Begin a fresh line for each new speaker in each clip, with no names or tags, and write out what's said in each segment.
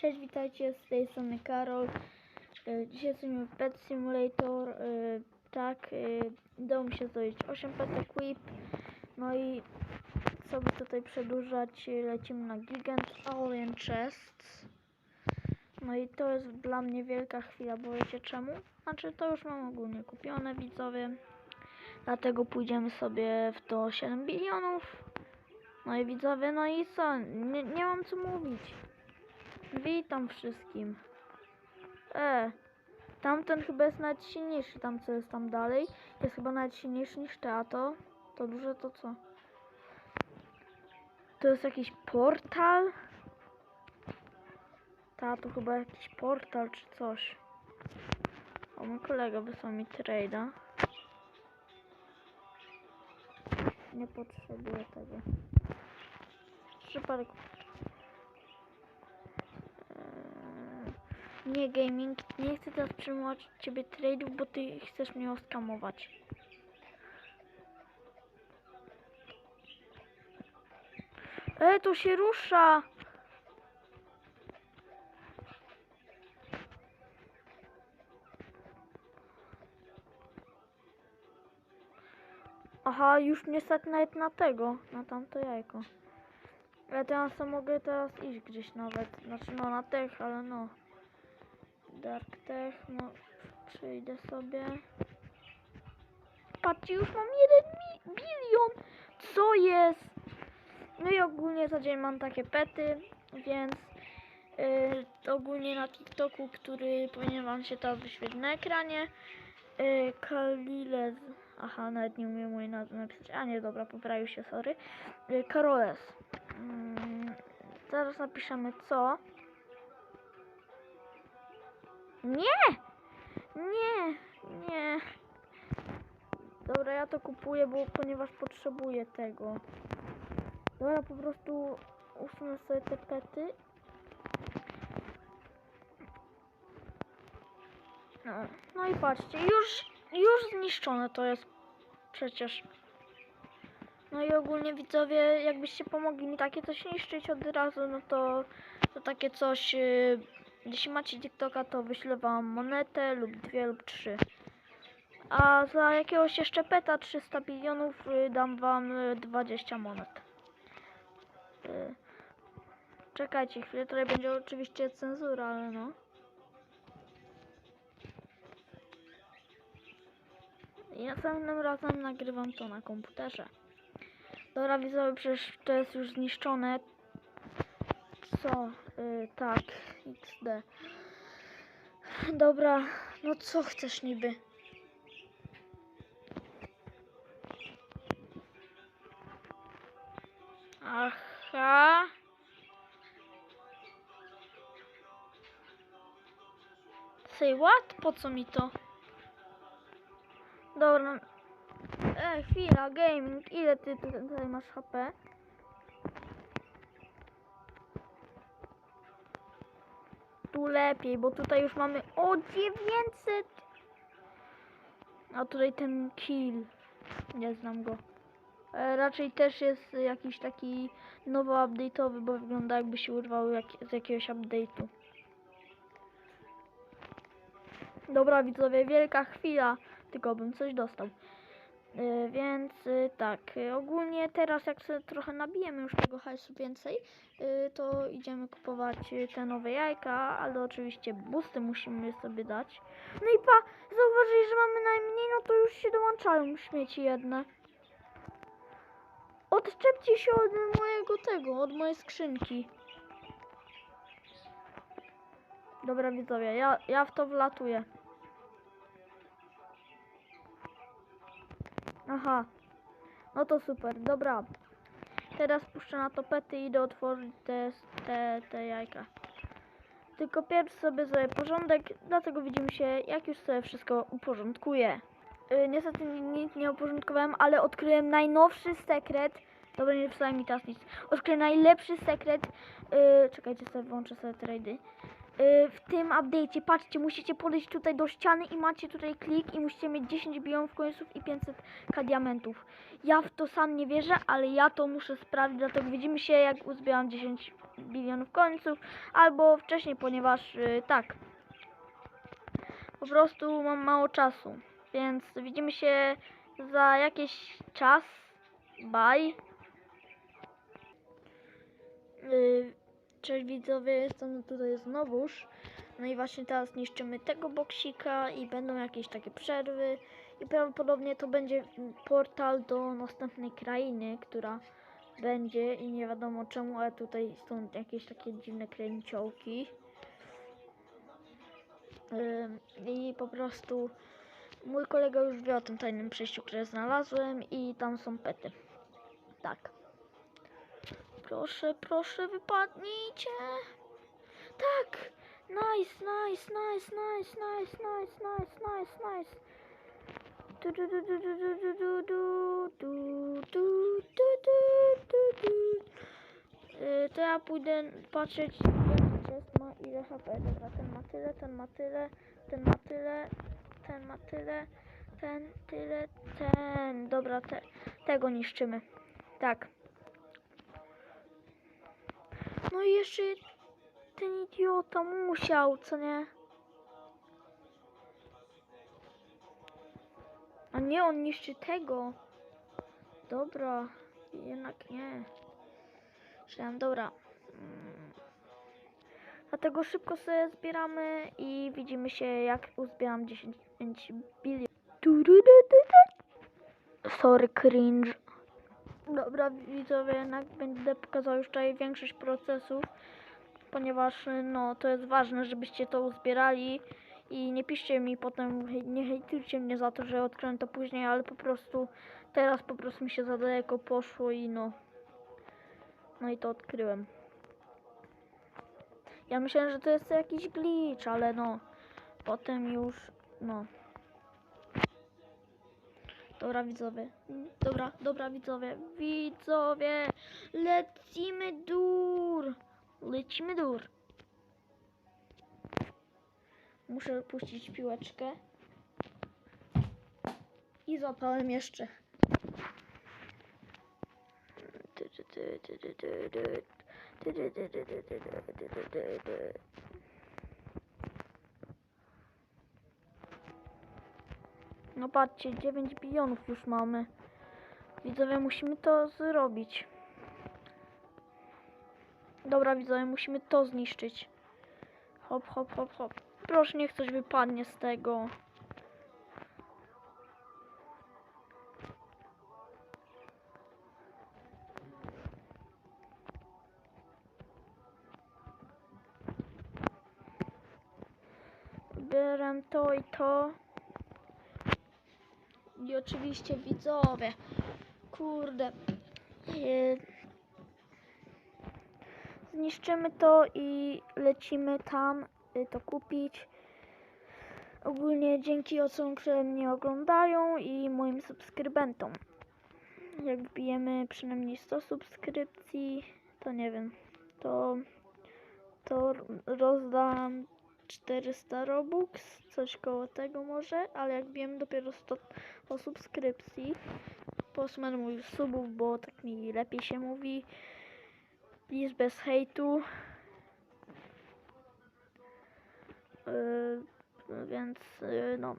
Cześć, witajcie, z tej strony Karol. E, Dzisiaj jesteśmy w Pet Simulator. e, Tak, e, udało mi się zdobyć 8 pet equip. No i co by tutaj przedłużać, lecimy na Gigant Alien Chest. No i to jest dla mnie wielka chwila, bo wiecie czemu? Znaczy to już mam ogólnie kupione widzowie. Dlatego pójdziemy sobie w to 7 bilionów. No i widzowie, no i co? Nie, nie mam co mówić. Witam wszystkim. E, tamten chyba jest nawet silniejszy, tam co jest tam dalej. Jest chyba nawet silniejszy niż te, a to? To duże to co? To jest jakiś portal? Ta, to chyba jakiś portal czy coś. O, mój kolega wysłał mi trade'a. Nie potrzebuję tego. Przypadek Nie gaming, nie chcę od ciebie trade'ów, bo ty chcesz mnie oskamować. E, to się rusza! Aha, już mnie stać nawet na tego, na tamto jajko. Ja teraz to mogę teraz iść gdzieś nawet. Znaczy no na tech, ale no. Dark Tech, no przyjdę sobie. Patrzcie, już mam jeden bilion! Co jest? No i ogólnie za dzień mam takie pety, więc yy, ogólnie na TikToku, który powinien wam się teraz wyświetlić na ekranie. Yy, Kaliles. Aha, nawet nie umiem mojej nazwy napisać. A nie, dobra, poprawił się, sorry. Yy, Karoles. Mm, Zaraz napiszemy co. Nie! Nie! Nie! Dobra, ja to kupuję, bo ponieważ potrzebuję tego. Dobra, po prostu usunę sobie te pety. No, no i patrzcie, już, już zniszczone to jest przecież. No i ogólnie widzowie, jakbyście pomogli mi takie coś niszczyć od razu, no to, to takie coś, yy, jeśli macie TikToka, to wyślę wam monetę lub dwie lub trzy. A za jakiegoś jeszcze peta 300 bilionów yy, dam wam yy, 20 monet. Yy. Czekajcie chwilę, tutaj będzie oczywiście cenzura, ale no. I następnym razem nagrywam to na komputerze. Dobra, widzowie, przecież to jest już zniszczone. Co? Y, tak, XD. Dobra, no co chcesz niby? Aha. Say what? Po co mi to? Dobra. E, chwila, gaming. Ile ty tu- tutaj masz HP? Tu lepiej, bo tutaj już mamy o 900. A tutaj ten kill. Nie znam go. E, raczej też jest jakiś taki nowo update'owy, bo wygląda jakby się urwał jak, z jakiegoś update'u. Dobra widzowie, wielka chwila. Tylko bym coś dostał. Y, więc y, tak, y, ogólnie teraz jak sobie trochę nabijemy już tego hajsu więcej, to idziemy kupować te nowe jajka, ale oczywiście busty musimy sobie dać. No i pa, zauważyli, że mamy najmniej, no to już się dołączają śmieci jedne. Odczepcie się od mojego tego, od mojej skrzynki. Dobra widzowie, ja, ja w to wlatuję. Aha. No to super, dobra. Teraz puszczę na topety i idę otworzyć te, te, te jajka. Tylko pierw sobie zrobię porządek, dlatego widzimy się, jak już sobie wszystko uporządkuję. Yy, niestety ni- nic nie uporządkowałem, ale odkryłem najnowszy sekret. Dobra, nie wstałem mi teraz nic. Odkryłem najlepszy sekret. Yy, czekajcie sobie, włączę sobie trady. Y, w tym update'cie, patrzcie, musicie podejść tutaj do ściany i macie tutaj klik i musicie mieć 10 bilionów końców i 500k diamentów. Ja w to sam nie wierzę, ale ja to muszę sprawdzić, dlatego widzimy się jak uzbieram 10 bilionów końców, albo wcześniej, ponieważ y, tak, po prostu mam mało czasu, więc widzimy się za jakiś czas. Bye. Y, Cześć widzowie, jestem tutaj znowuż. No i właśnie teraz niszczymy tego boksika i będą jakieś takie przerwy. I prawdopodobnie to będzie portal do następnej krainy, która będzie i nie wiadomo czemu, ale tutaj są jakieś takie dziwne kręciołki. I po prostu mój kolega już wie o tym tajnym przejściu, które znalazłem i tam są pety. Tak. Proszę, proszę, wypadnijcie. Tak. Nice, nice, nice, nice, nice, nice, nice, nice, nice. Y, To ja pójdę patrzeć, jaki chest ma ile HP. Dobra, ten ma tyle, ten ma tyle, ten ma tyle, ten ma tyle, ten tyle, ten. Dobra, te, tego niszczymy. Tak. No i jeszcze ten idiota musiał, co nie? A nie, on niszczy tego. Dobra, jednak nie. Myślałem, dobra. Mm. Dlatego szybko sobie zbieramy i widzimy się jak uzbieram 10 bilionów. Sorry, cringe. Dobra, widzowie, jednak będę pokazał już tutaj większość procesów, ponieważ no to jest ważne, żebyście to uzbierali i nie piszcie mi potem, nie hejtujcie mnie za to, że odkryłem to później, ale po prostu teraz po prostu mi się za daleko poszło i no, no i to odkryłem. Ja myślałem, że to jest jakiś glitch, ale no, potem już, no. Dobra widzowie, dobra, dobra widzowie, widzowie, lecimy dur, lecimy dur. Muszę puścić piłeczkę. I złapałem jeszcze. No patrzcie, 9 bilionów już mamy. Widzowie, musimy to zrobić. Dobra, widzowie, musimy to zniszczyć. Hop, hop, hop, hop. Proszę, niech coś wypadnie z tego. Bieram to i to. I oczywiście widzowie. Kurde. Yy, Zniszczymy to i lecimy tam y, to kupić. Ogólnie dzięki osobom, które mnie oglądają i moim subskrybentom. Jak wbijemy przynajmniej 100 subskrypcji, to nie wiem, to, to rozdam 400 robux, coś koło tego może, ale jak wbijemy dopiero 100 o subskrypcji, po prostu będę mówił subów, bo tak mi lepiej się mówi. Please bez hejtu. Yy, no więc yy, no.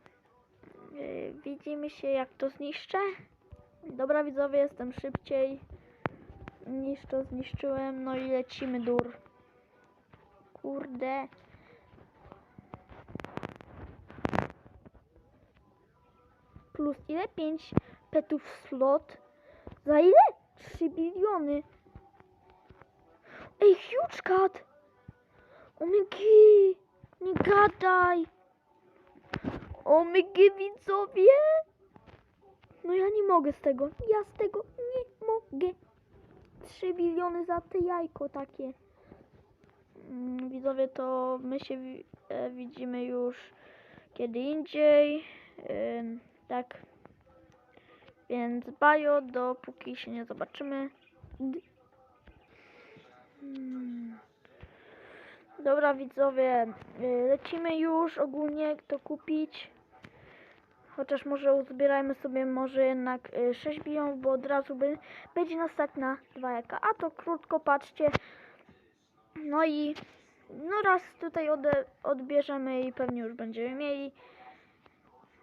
Yy, widzimy się jak to zniszczę. Dobra widzowie, jestem szybciej niż to zniszczyłem. No i lecimy dur. Kurde. Plus ile? 5 petów slot. Za ile? 3 biliony. Ej, huge cat! Omegi! Nie gadaj! Omegi widzowie! No ja nie mogę z tego. Ja z tego nie mogę. 3 biliony za te jajko takie. Mm, Widzowie, to my się e, widzimy już kiedy indziej. Tak. Więc bajo, dopóki się nie zobaczymy. D- Mm. Dobra widzowie, y, lecimy już ogólnie to kupić. Chociaż może uzbierajmy sobie może jednak y, 6 bilionów, bo od razu by, będzie nas stać na 2 jaka. A to krótko patrzcie. No i no raz tutaj ode, odbierzemy i pewnie już będziemy mieli.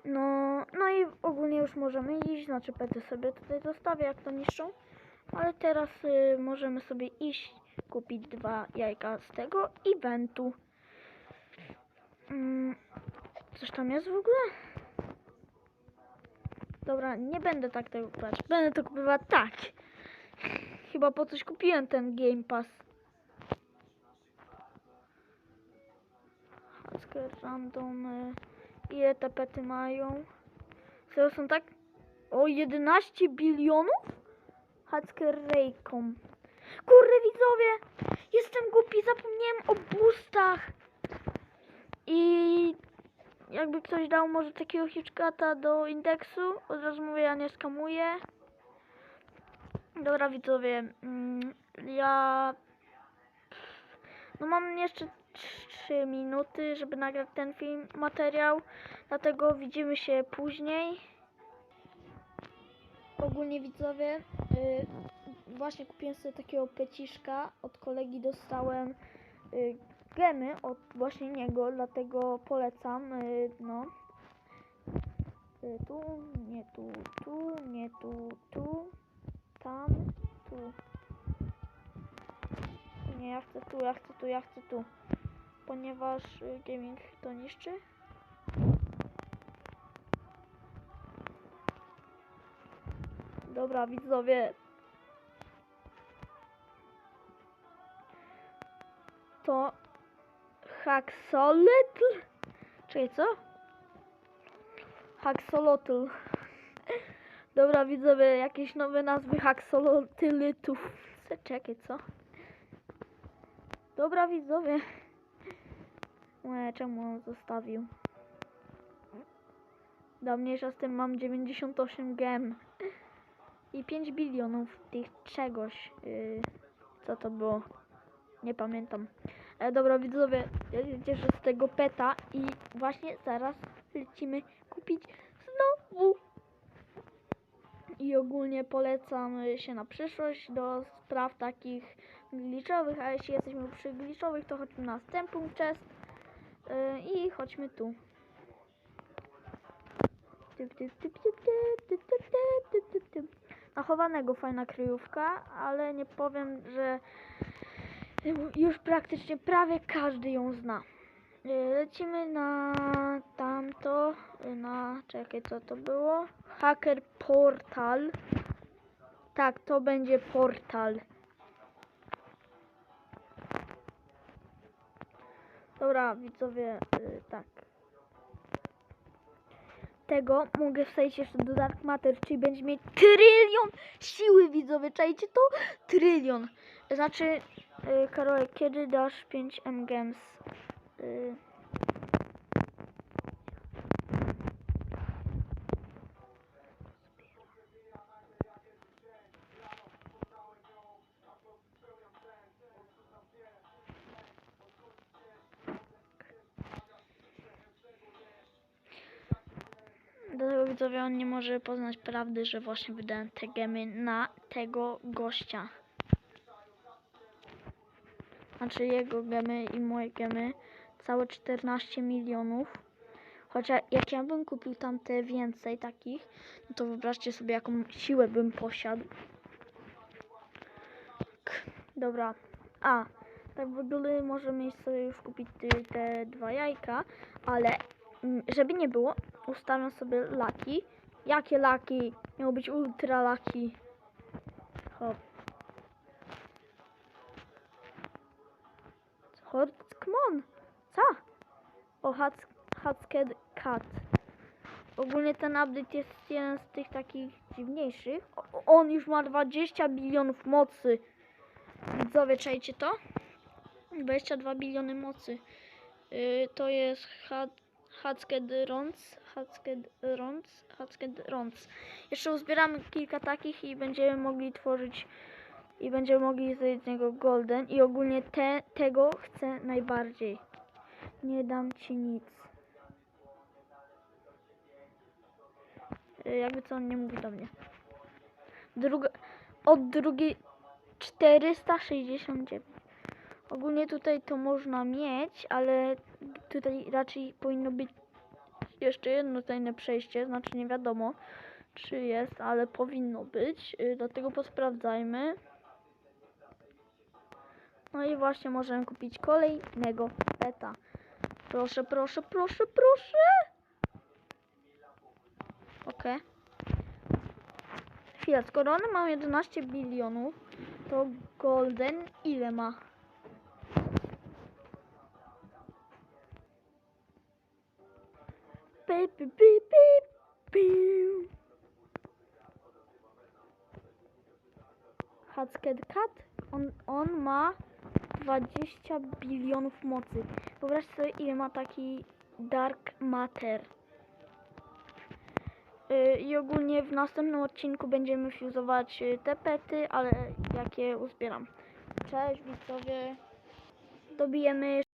No, no i ogólnie już możemy iść, znaczy pety sobie tutaj zostawię, jak to niszczą. Ale teraz y, możemy sobie iść kupić dwa jajka z tego eventu. Mm, coś tam jest w ogóle? Dobra, nie będę tak tego kupować. Będę to kupować tak. Chyba po coś kupiłem ten Game Pass. Hasker random. y, Ile te pety mają? Serio są tak? O 11 bilionów? Hacker Raycom. Kurde widzowie! Jestem głupi, zapomniałem o boostach. I jakby ktoś dał może takiego hitchcata do indeksu, od razu mówię, ja nie skamuję. Dobra widzowie, mm, ja no mam jeszcze 3 minuty, żeby nagrać ten film, materiał, dlatego widzimy się później. Ogólnie widzowie, y, właśnie kupiłem sobie takiego peciszka, od kolegi dostałem y, gemy od właśnie niego, dlatego polecam, y, no. Y, tu, nie tu, tu, nie tu, tu, tam, tu. Nie, ja chcę tu, ja chcę tu, ja chcę tu. Ponieważ y, gaming to niszczy. Dobra, widzowie. To Haxolotl? Czekaj, co? Haxolotl. Dobra, widzowie, jakieś nowe nazwy Haxolotylytów. Czekaj, co? Dobra, widzowie. Łe, czemu on zostawił? Do mniejsza z tym mam 98 gem i 5 bilionów tych czegoś. Yy, co to było? Nie pamiętam. E, dobra, widzowie, ja się cieszę z tego peta i właśnie zaraz lecimy kupić znowu. I ogólnie polecam się na przyszłość do spraw takich glitchowych, a jeśli jesteśmy przy glitchowych, to chodźmy na następny chest i chodźmy tu. Typ, typ. Nachowanego fajna kryjówka, ale nie powiem, że już praktycznie prawie każdy ją zna. Y, Lecimy na tamto, y, na, czekaj, co to było? Hacker Portal. Tak, to będzie portal. Dobra, widzowie, y, tak. Tego mogę wstawić jeszcze do Dark Matter, czyli będzie mieć trylion siły, widzowie, czajcie to? Trylion. Znaczy, y, Karol, kiedy dasz 5 M Games? Y, Dlatego widzowie on nie może poznać prawdy, że właśnie wydałem te gemy na tego gościa. Znaczy jego gemy i moje gemy. Całe 14 milionów. Chociaż jak ja bym kupił tamte więcej takich, no to wyobraźcie sobie jaką siłę bym posiadł. K, Dobra. A, tak w ogóle możemy sobie już kupić ty- te dwa jajka, ale żeby nie było, ustawiam sobie laki. Jakie laki? Miało być ultra laki. Hop. Chodź, come on. Co? O, Hatscad Cat. Ogólnie ten update jest jeden z tych takich dziwniejszych. O, on już ma 20 bilionów mocy. Widzowie, to? 22 biliony mocy. Yy, to jest Hacked Rons, Hacked Rons, Hacked Rons. Jeszcze uzbieramy kilka takich i będziemy mogli tworzyć i będziemy mogli zrobić z niego golden i ogólnie te, tego chcę najbardziej. Nie dam ci nic. Y, Jakby co on nie mówi do mnie. Druga, od drugiej 469. Ogólnie tutaj to można mieć, ale tutaj raczej powinno być jeszcze jedno tajne przejście, znaczy nie wiadomo czy jest, ale powinno być, y, dlatego posprawdzajmy. No i właśnie możemy kupić kolejnego peta. Proszę, proszę, proszę, proszę. Okej. Chwila, skoro one mają 11 bilionów, to Golden ile ma? Pi, pi, pi, pi, piu. Hatsket Cat, on, on ma 20 bilionów mocy. Wyobraźcie sobie, ile ma taki Dark Matter. Y, I ogólnie w następnym odcinku będziemy fuzować y, te pety, ale jakie uzbieram. Cześć widzowie. Dobijemy